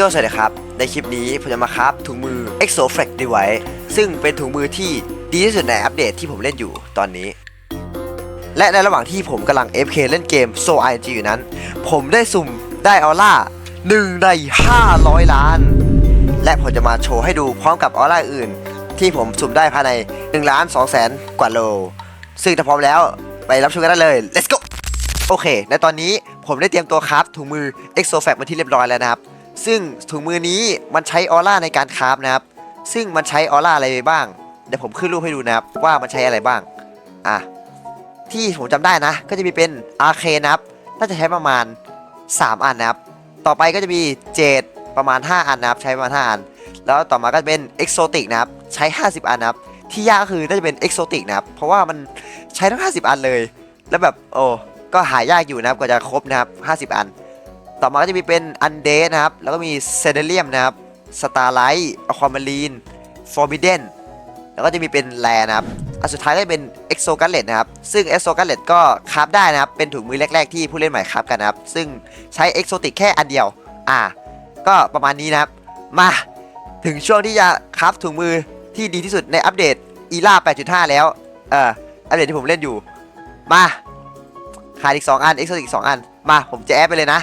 โยสวัสดีครับ ในคลิปนี้ผมจะมาครับถุงมือ EXO Flex Device ซึ่งเป็นถุงมือที่ดีที่สุดในอัปเดตที่ผมเล่นอยู่ตอนนี้ และในระหว่างที่ผมกำลัง FK เล่นเกม So IG อยู่นั้น ผมได้สุ่มได้ออร่า1ใน 500 ล้าน และผมจะมาโชว์ให้ดูพร้อมกับออร่าอื่น ที่ผมสุ่มได้ภายใน1ล้าน2แสนกว่าโล ซึ่งถ้าพร้อมแล้วไปรับชมกันได้เลย let's go โอเค ในตอนนี้ผมได้เตรียมตัวคราฟถุงมือ EXO Flex มาที่เรียบร้อยแล้วนะครับ ซึ่งถุงมือนี้มันใช้ออร่าในการคราฟนะครับ ซึ่งมันใช้ออร่าอะไรไปบ้าง เดี๋ยวผมขึ้นรูปให้ดูนะครับว่ามันใช้อะไรบ้าง อะ ที่ผมจำได้นะ ก็จะมีเป็นอาร์เคนะครับ น่าจะใช้ประมาณ 3 อันนะครับ ต่อไปก็จะมีเจดประมาณ 5 อันนะครับ ใช้ประมาณ 5 อัน แล้วต่อมาก็จะเป็นเอกโซติกนะครับ ใช้ 50 อันนะครับ ที่ยากคือน่าจะเป็นเอกโซติกนะครับ เพราะว่ามันใช้ทั้ง 50 อันเลย แล้วแบบโอ้ ก็หายากอยู่นะครับ กว่าจะครบนะครับ 50 อัน ต่อมาก็จะมีเป็นอันเดนะครับ แล้วก็มีเซเดเลียมนะครับสตาร์ไลท์อะความารีนฟอร์บิเดนแล้วก็จะมีเป็นแรนะครับอันสุดท้ายก็จะเป็นเอ็กโซกัลเลตนะครับ ซึ่งเอ็กโซกัลเลตก็คราฟได้นะครับ เป็นถุงมือแรก ๆ ที่ผู้เล่นใหม่คราฟกันนะครับ ซึ่งใช้เอ็กโซติกแค่อันเดียว อ่า ก็ประมาณนี้นะครับ มาถึงช่วงที่จะคราฟถุงมือที่ดีที่สุดในอัปเดตอีล่า 8.5 แล้ว เอ่อ อัปเดตที่ผมเล่นอยู่ มา ขาดอีก 2 อัน เอ็กโซติก2อัน มา ผมจะแอดไปเลยนะ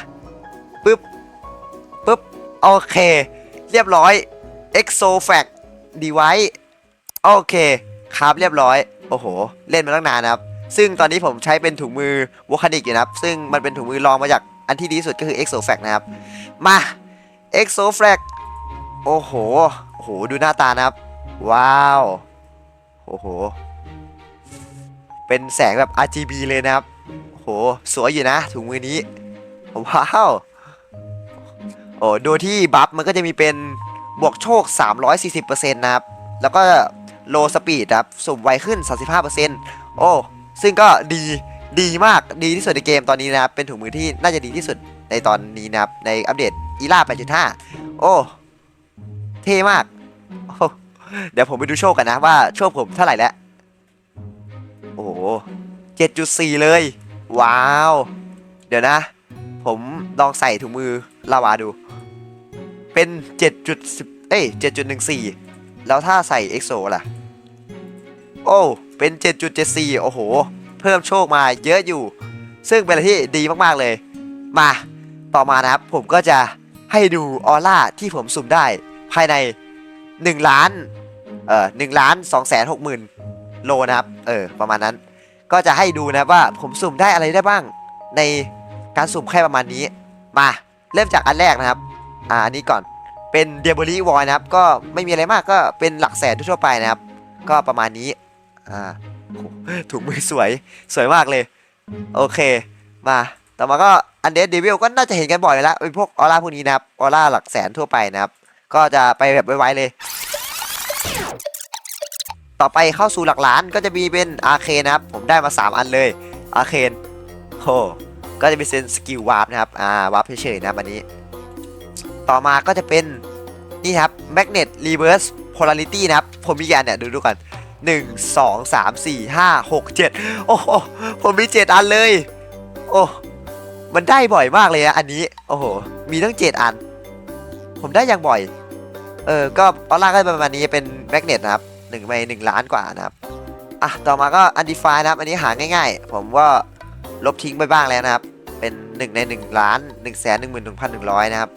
โอเค เรียบร้อย EXO Fact Device โอเค ครับเรียบร้อย โอ้โห เล่นมาตั้งนานนะครับ ซึ่งตอนนี้ผมใช้เป็นถุงมือวอคานิกอยู่นะครับ ซึ่งมันเป็นถุงมือรองมาจากอันที่ดีสุดก็คือ EXO Fact นะครับ มา EXO Fact โอ้โห โอ้โห ดูหน้าตานะครับ ว้าว โอ้โห เป็นแสงแบบ RGB เลยนะครับ โอ้โห สวยอยู่นะถุงมือนี้ ว้าว โอ้โดยที่บัฟมันก็จะมีเป็นบวกโชค 340%นะครับ แล้วก็โลสปีดครับ สุ่มไวขึ้น 35%โอ้ ซึ่งก็ดี ดีมาก ดีที่สุดในเกมตอนนี้นะครับ เป็นถุงมือที่น่าจะดีที่สุดในตอนนี้นะครับ ในอัปเดตอีล่า 8.5 โอ้ เท่มาก เดี๋ยวผมไปดูโชคกันนะว่าโชคผมเท่าไหร่แล้ว โอ้โห7.4เลย ว้าว เดี๋ยวนะ ผมลองใส่ถุงมือลาวาดู เป็น 7.10 เอ้ย 7.14 แล้วถ้าใส่เอ็กโซล่ะ โอ้ เป็น 7.74 โอ้โห เพิ่มโชคมาเยอะอยู่ ซึ่งเป็นอะไรที่ดีมากๆเลย มาต่อมานะครับ ผมก็จะให้ดูออร่าที่ผมสุ่มได้ภายใน 1 ล้าน เอ่อ1ล้าน2แสน6หมื่นโลนะครับ เออ ประมาณนั้น ก็จะให้ดูนะว่าผมสุ่มได้อะไรได้บ้าง ในการสุ่มแค่ประมาณนี้ มา เริ่มจากอันแรกนะครับ อ่าอันนี้ก่อนเป็นเดียบ l ลีวอยนะครับ ก็ไม่มีอะไรมากก็เป็นหลักแสนทั่วไปนะครับ ก็ประมาณนี้อ่าถุงมือสวยสวยมากเลย โอเค มาต่อมาก็อันเด d เดวิลก็น่าจะเห็นกันบ่อยแล้วเป็นพวกออร่าพวกนี้นะครับออร่าหลักแสนทั่วไปนะครับ ก็จะไปแบบไวๆเลย ต่อไปเข้าสู่หลักล้านก็จะมีเป็นอาเคนนะครับ ผมได้มา 3 อันเลยอาเคนโหก็จะเป็นเซนสกิลวาร์ปนะครับอ่าวาร์ปเฉยๆนะครับอันนี้ ต่อมาก็จะเป็น นี่ครับ Magnet Reverse Polarity นะครับ ผมมีกี่อันเนี่ย ดูดูกัน1 2 3 4 5 6 7 โอ้โห ผมมี 7 อันเลย โอ้ มันได้บ่อยมากเลยนะอันนี้ โอ้โห มีตั้ง 7 อัน ผมได้อย่างบ่อย เออ ก็ออร่าก็ประมาณนี้เป็นแมกเนตนะครับหนึ่งไปหนึ่งล้านกว่านะครับ อะ ต่อมาก็ Undefined นะครับ อันนี้หาง่ายๆ ผมว่าลบทิ้งไปบ้างแล้วนะครับ เป็น 1 ใน 1 ล้าน 1 1 1 1 1 0 0 นะครับ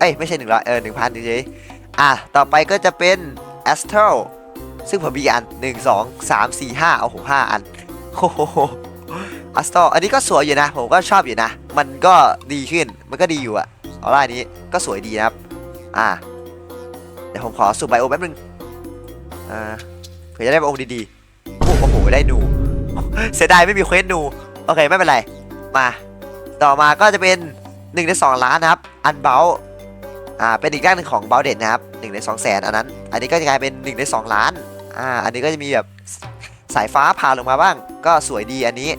เอ้ยไม่ใช่100เออ1,000เฉยๆอะต่อไปก็จะเป็น Astral ซึ่งผมมีอัน1 2 3 4 5โอ้โห5อันโอ้โห Astral อันนี้ก็สวยอยู่นะ ผมก็ชอบอยู่นะ มันก็ดีขึ้นมันก็ดีอยู่อะออร่านี้ก็สวยดีนะครับ อะเดี๋ยวผมขอสูบไบโอแป๊บนึงอ่าเผื่อจะได้ไบโอดีๆโอ้โหได้หนู เสียดายไม่มีเควสหนู โอเคไม่เป็นไร มา ต่อมาก็จะเป็น1ใน2ล้านนะครับ อันเบล อ่าเป็นอีกด้านหนึ่งของเบลเด็ดนะครับ1ใน2แสนอันนั้น อันนี้ก็จะกลายเป็น1ใน2ล้านอ่าอันนี้ก็จะมีแบบสายฟ้าผ่าลงมาบ้าง ก็สวยดีอันนี้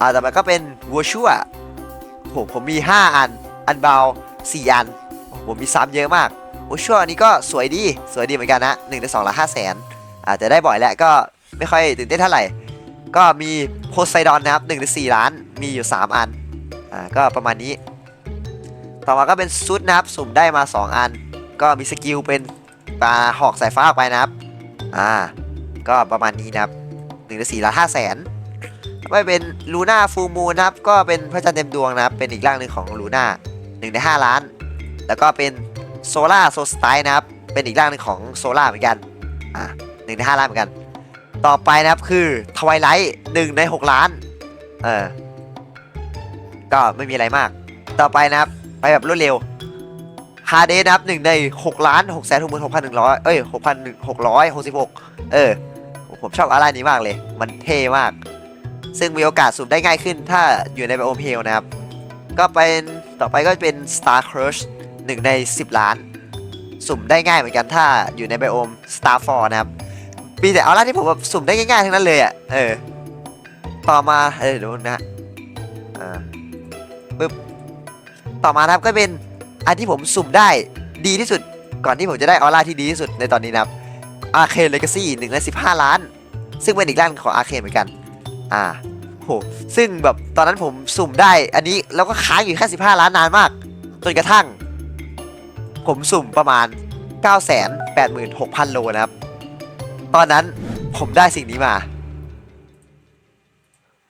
อ่าแต่อมาก็เป็นวัวชั่วโหผมมี 5 อัน อันเบล4อันโอ้โหผมมีซ้ำเยอะมากวัวชั่วอันนี้ก็สวยดีสวยดีเหมือนกันนะ1ใน2ล้าแสนอาจจะได้บ่อยแล้วก็ไม่ค่อยตื่นเต้นเท่าไหร่ ก็มีโพไซดอนนะครับ1ใน4ล้านมีอยู่ 3 อันอ่าก็ประมาณนี้ ต่อมาก็เป็นซุดนะครับ สุ่มได้มา 2 อัน ก็มีสกิลเป็นปลาหอกสายฟ้าออกไปนะครับ อ่า ก็ประมาณนี้นะครับหนึ่งในสี่ละห้าแสนไม่เป็นลูน่าฟูมูนะครับ ก็เป็นพระจันทร์เต็มดวงนะครับ เป็นอีกร่างหนึ่งของลูน่าหนึ่งในห้าล้าน แล้วก็เป็นโซล่าโซสไตนะครับ เป็นอีกร่างหนึ่งของโซล่าเหมือนกัน อ่าหนึ่งในห้าล้านเหมือนกัน ต่อไปนะครับคือทวายไลท์หนึ่งในหกล้าน เออ ก็ไม่มีอะไรมาก ต่อไปนะครับ ไปแบบรวดเร็วฮาเดสนะครับหนึ่งในหกล้านหกแสนหกหมื่นหกพันหนึ่งร้อยเอ้ยหกพันหกร้อยหกสิบหกเออ ผมชอบอะไรนี้มากเลย มันเท่มาก ซึ่งมีโอกาสสุ่มได้ง่ายขึ้นถ้าอยู่ในไบโอมเฮลนะครับ ก็เป็นต่อไปก็เป็น Star Crush หนึ่งใน 10 ล้าน สุ่มได้ง่ายเหมือนกันถ้าอยู่ในไบโอม Starfall นะครับมีแต่เอาล่ะที่ผมแบบสุ่มได้ง่ายๆทั้งนั้นเลยอะเออต่อมาเออดี๋ยวนะอ่าปึ๊บ ต่อมานะครับก็เป็นอันที่ผมสุ่มได้ดีที่สุด ก่อนที่ผมจะได้ออร่าที่ดีที่สุดในตอนนี้นะครับอาร์เคนเลกาซี่หนึ่งในสิบห้าล้าน ซึ่งเป็นอีกด้านของอาร์เคนเหมือนกัน อ่าโหซึ่งแบบตอนนั้นผมสุ่มได้อันนี้แล้วก็ค้างอยู่แค่สิบห้าล้านนานมากจนกระทั่ง ผมสุ่มประมาณ 9 8 6 0 0 0 โลนะครับ ตอนนั้นผมได้สิ่งนี้มา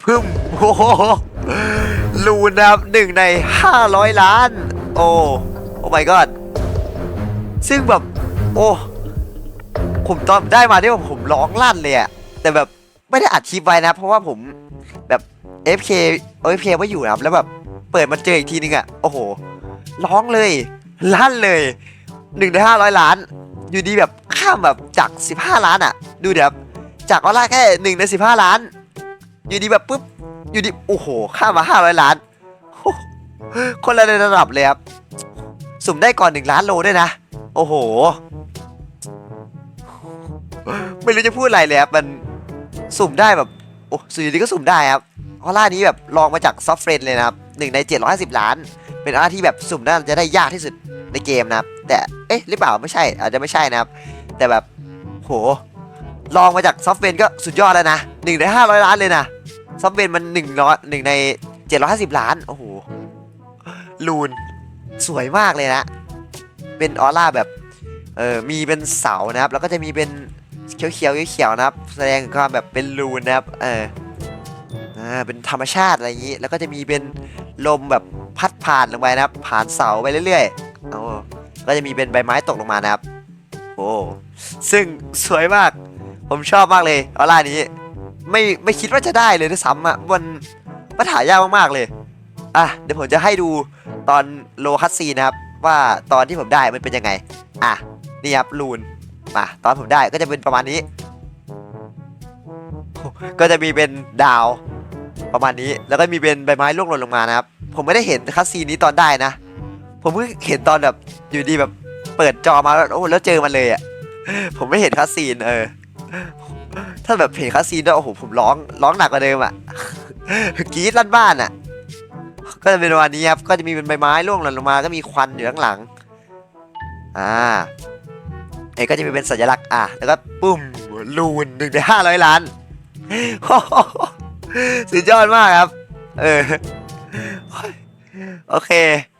พึ่มโอ้โห ลูนะครับหนึ่งใน 500 ล้าน โอ้ โอ้ my god ซึ่งแบบ โอ้ ผมตอนได้มาที่ว่าผมร้องลั่นเลยอะแต่แบบไม่ได้อัดคลิปไว้นะ เพราะว่าผมแบบ FK FK ไว้อยู่นะครับ แล้วแบบเปิดมาเจออีกทีนึงอะโอ้โห ร้องเลย ลั่นเลยหนึ่งในห้าร้อยล้าน อยู่ดีแบบข้ามแบบจากสิบห้าล้านอะดูเดี๋ยวจากออร่าแค่หนึ่งในสิบห้าล้าน อยู่ดีแบบปุ๊บ อยู่ดีโอ้โหข้ามาห้าร้อยล้าน คนละระดับเลยครับ สุ่มได้ก่อนหนึ่งล้านโลด้วยนะ โอ้โห ไม่รู้จะพูดอะไรเลยครับ มันสุ่มได้แบบ โอ้สุดอยู่ดีก็สุ่มได้ครับออร่านี้แบบลองมาจากซอฟเฟรนเลยนะครับหนึ่งใน 750 ล้าน เป็นออร่าที่แบบสุ่มน่าจะได้ยากที่สุดในเกมนะครับ แต่ เอ๊ะ หรือเปล่า ไม่ใช่ อาจจะไม่ใช่นะครับ แต่แบบ โห ลองมาจากซอฟเวนก็สุดยอดแล้วนะหนึ่งใน500 ล้านเลยนะ ซอฟเวนมันหนึ่งร้อยหนึ่งใน750ล้าน โอ้โห ลูน สวยมากเลยนะ เป็นออร่าแบบ เออ มีเป็นเสานะครับ แล้วก็จะมีเป็นเขียวเขียวเขียวนะครับ แสดงความแบบเป็นลูนนะครับ เอออ่าเป็นธรรมชาติอะไรอย่างนี้ แล้วก็จะมีเป็นลมแบบพัดผ่านลงไปนะครับ ผ่านเสาไปเรื่อยๆโอ้ก็จะมีเป็นใบไม้ตกลงมานะครับ โอ้ ซึ่งสวยมาก ผมชอบมากเลยออร่านี้ ไม่ไม่คิดว่าจะได้เลยด้วยซ้ำอะมันมันหายากมากๆเลยอะเดี๋ยวผมจะให้ดูตอนโลคัสซีนะครับ ว่าตอนที่ผมได้มันเป็นยังไง อะนี่ครับลูนมาตอนผมได้ก็จะเป็นประมาณนี้ ก็จะมีเป็นดาวประมาณนี้แล้วก็มีเป็นใบไม้ร่วงหล่นลงมานะครับ ผมไม่ได้เห็นคัสซีนนี้ตอนได้นะ ผมเพิ่งเห็นตอนแบบอยู่ดีแบบเปิดจอมาแล้วโอ้แล้วเจอมันเลยอะผมไม่เห็นคัสซีนเออ ถ้าแบบเห็นคัสซีนแล้วโอ้โหผมร้องร้องหนักกว่าเดิมอะกรี๊ดลั่นบ้านอะ ก็จะเป็นวันนี้ครับก็จะมีเป็นใบไม้ร่วงหล่นลงมาก็มีควันอยู่ข้างหลัง อ่าเอ้ก็จะมีเป็นสัญลักษณ์อะแล้วก็ปุ้มลูนหนึ่งในห้าร้อยล้านสุดยอดมากครับ เออโอเค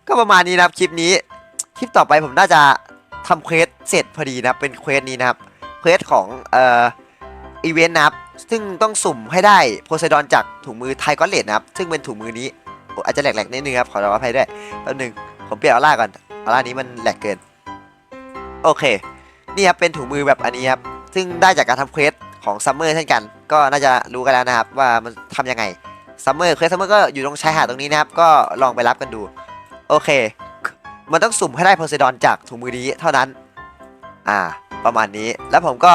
ก็ประมาณนี้นะครับคลิปนี้ คลิปต่อไปผมน่าจะทำเควสเสร็จพอดีนะเป็นเควสนี้นะครับเควสของเอ่อ อีเวนต์นะครับ ซึ่งต้องสุ่มให้ได้โพไซดอนจากถุงมือไทกอนเลดนะครับ ซึ่งเป็นถุงมือนี้ อาจจะแหลกๆนิดนึงครับ ขออภัยด้วยแป๊บนึง ผมเปลี่ยนเอาล่าก่อนเอาล่านี้มันแหลกเกิน โอเค นี่ครับเป็นถุงมือแบบอันนี้ครับ ซึ่งได้จากการทำเควสของซัมเมอร์เช่นกัน ก็น่าจะรู้กันแล้วนะครับว่ามันทำยังไง ซัมเมอร์เควสซัมเมอร์ก็อยู่ตรงชายหาดตรงนี้นะครับ ก็ลองไปรับกันดู โอเค มันต้องสุ่มให้ได้โพไซดอนจากถุงมือนี้เท่านั้น อ่า ประมาณนี้ แล้วผมก็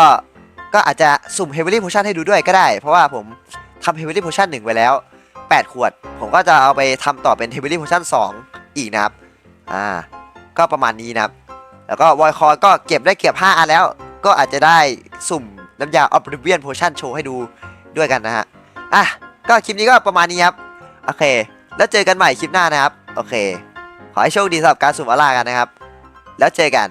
ก็อาจจะสุ่ม Heavily Potion ให้ดูด้วยก็ได้ เพราะว่าผมทำ Heavily Potion 1ไว้แล้ว 8 ขวด ผมก็จะเอาไปทำต่อเป็น Heavily Potion 2 อีกนะครับ อ่า ก็ประมาณนี้นะครับ แล้วก็วอยคอก็เก็บได้เก็บ 5 อันแล้ว ก็อาจจะได้สุ่มน้ำยา Oblivion Potion โชว์ให้ดูด้วยกันนะฮะ อะ ก็คลิปนี้ก็ประมาณนี้ครับ โอเค แล้วเจอกันใหม่คลิปหน้านะครับ โอเค ขอให้โชคดีสำหรับการสุ่มอลากันนะครับ แล้วเจอกัน